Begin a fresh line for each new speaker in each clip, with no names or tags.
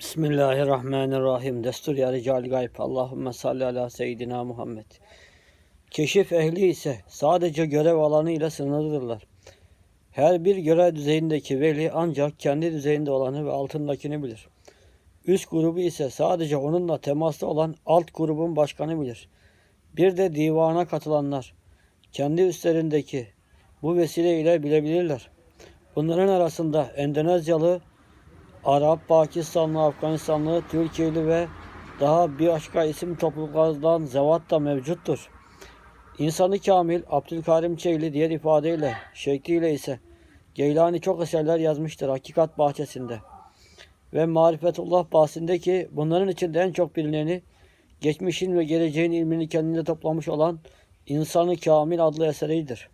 Bismillahirrahmanirrahim. Destur ya rical gayb. Allahümme salli ala seyyidina Muhammed. Keşif ehli ise sadece görev alanı ile sınırlıdırlar. Her bir görev düzeyindeki veli ancak kendi düzeyinde olanı ve altındakini bilir. Üst grubu ise sadece onunla temaslı olan alt grubun başkanı bilir. Bir de divana katılanlar kendi üstlerindeki bu vesile ile bilebilirler. Bunların arasında Endonezyalı, Arap, Pakistanlı, Afganistanlı, Türkiye'li ve daha bir başka isim topluluklardan zevat da mevcuttur. İnsanı Kamil, Abdülkarim Çeyli diğer ifadeyle, şekliyle ise Geylani çok eserler yazmıştır Hakikat Bahçesi'nde. Ve Marifetullah bahsinde ki bunların içinde en çok bilineni geçmişin ve geleceğin ilmini kendinde toplamış olan İnsanı Kamil adlı eseridir.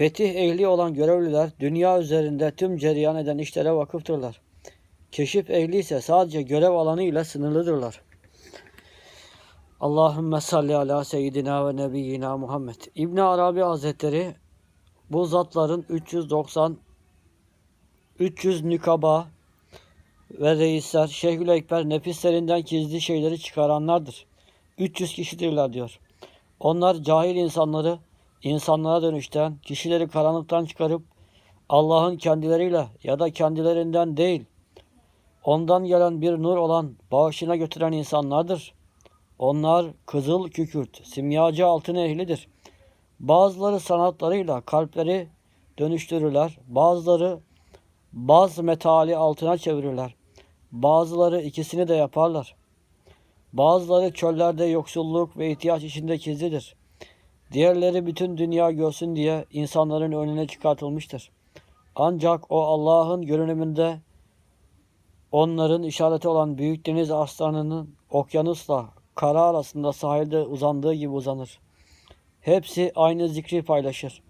Fetih ehli olan görevliler dünya üzerinde tüm cereyan eden işlere vakıftırlar. Keşif ehli ise sadece görev alanı ile sınırlıdırlar. Allahümme salli ala seyyidina ve nebiyyina Muhammed. İbn Arabi Hazretleri bu zatların 390 300 nükaba ve reisler Şeyhül Ekber nefislerinden gizli şeyleri çıkaranlardır. 300 kişidirler diyor. Onlar cahil insanları insanlara dönüşten, kişileri karanlıktan çıkarıp Allah'ın kendileriyle ya da kendilerinden değil, ondan gelen bir nur olan bağışına götüren insanlardır. Onlar kızıl kükürt, simyacı altın ehlidir. Bazıları sanatlarıyla kalpleri dönüştürürler. Bazıları bazı metali altına çevirirler. Bazıları ikisini de yaparlar. Bazıları çöllerde yoksulluk ve ihtiyaç içinde gizlidir. Diğerleri bütün dünya görsün diye insanların önüne çıkartılmıştır. Ancak o Allah'ın görünümünde onların işareti olan büyük deniz aslanının okyanusla kara arasında sahilde uzandığı gibi uzanır. Hepsi aynı zikri paylaşır.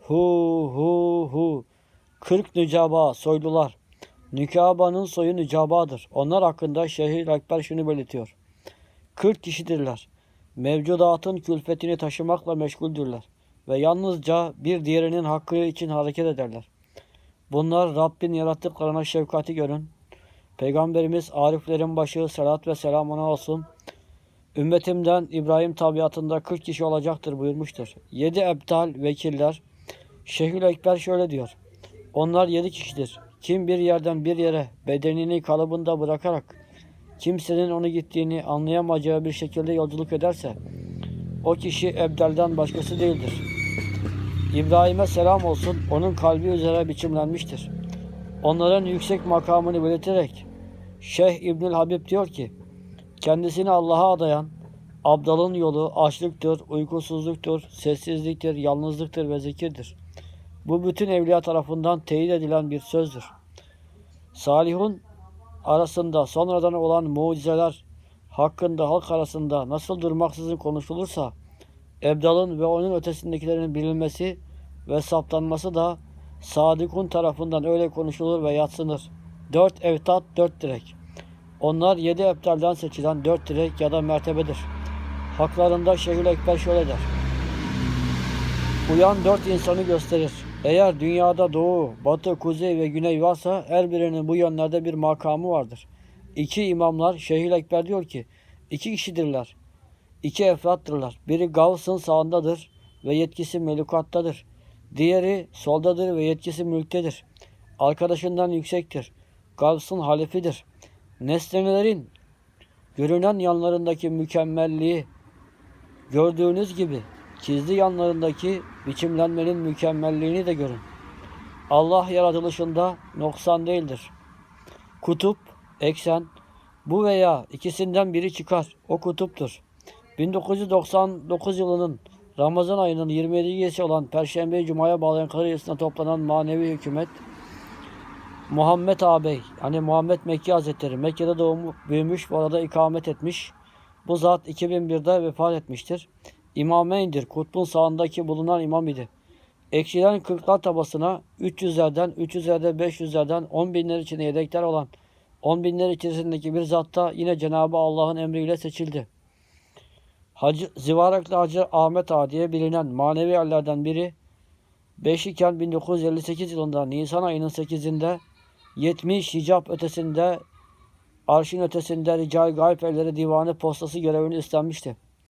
Hu hu hu. Kırk nücaba soylular. Nükaba'nın soyu nücabadır. Onlar hakkında Şehir Ekber şunu belirtiyor. Kırk kişidirler mevcudatın külfetini taşımakla meşguldürler ve yalnızca bir diğerinin hakkı için hareket ederler. Bunlar Rabbin yarattıklarına şefkati görün. Peygamberimiz Ariflerin başı salat ve selam ona olsun. Ümmetimden İbrahim tabiatında 40 kişi olacaktır buyurmuştur. 7 ebtal vekiller Şehül Ekber şöyle diyor. Onlar 7 kişidir. Kim bir yerden bir yere bedenini kalıbında bırakarak kimsenin onu gittiğini anlayamayacağı bir şekilde yolculuk ederse o kişi Ebdel'den başkası değildir. İbrahim'e selam olsun onun kalbi üzere biçimlenmiştir. Onların yüksek makamını belirterek Şeyh İbnül Habib diyor ki kendisini Allah'a adayan abdalın yolu açlıktır, uykusuzluktur, sessizliktir, yalnızlıktır ve zikirdir. Bu bütün evliya tarafından teyit edilen bir sözdür. Salihun arasında sonradan olan mucizeler hakkında halk arasında nasıl durmaksızın konuşulursa Ebdal'ın ve onun ötesindekilerin bilinmesi ve saptanması da Sadıkun tarafından öyle konuşulur ve yatsınır. Dört evtat, dört direk. Onlar yedi ebtalden seçilen dört direk ya da mertebedir. Haklarında Şeyhül Ekber şöyle der. Uyan dört insanı gösterir. Eğer dünyada doğu, batı, kuzey ve güney varsa her birinin bu yönlerde bir makamı vardır. İki imamlar Şeyhül Ekber diyor ki iki kişidirler. İki efrattırlar. Biri Gavs'ın sağındadır ve yetkisi melukattadır. Diğeri soldadır ve yetkisi mülktedir. Arkadaşından yüksektir. Gavs'ın halifidir. Nesnelerin görünen yanlarındaki mükemmelliği gördüğünüz gibi Gizli yanlarındaki biçimlenmenin mükemmelliğini de görün. Allah yaratılışında noksan değildir. Kutup, eksen, bu veya ikisinden biri çıkar. O kutuptur. 1999 yılının Ramazan ayının 27 gecesi olan Perşembe Cuma'ya bağlayan Karayası'na toplanan manevi hükümet Muhammed ağabey, yani Muhammed Mekki Hazretleri Mekke'de doğmuş, büyümüş, bu arada ikamet etmiş. Bu zat 2001'de vefat etmiştir. İmameyndir. Kutbun sağındaki bulunan imam idi. Ekşilen kırklar tabasına 300'lerden, 300'lerde 500'lerden 10 binler içinde yedekler olan 10 binler içerisindeki bir zatta yine Cenab-ı Allah'ın emriyle seçildi. Hacı, Zivaraklı Hacı Ahmet Ağa diye bilinen manevi yerlerden biri 5 iken 1958 yılında Nisan ayının 8'inde 70 hicap ötesinde arşın ötesinde rical gayb elleri divanı postası görevini üstlenmişti.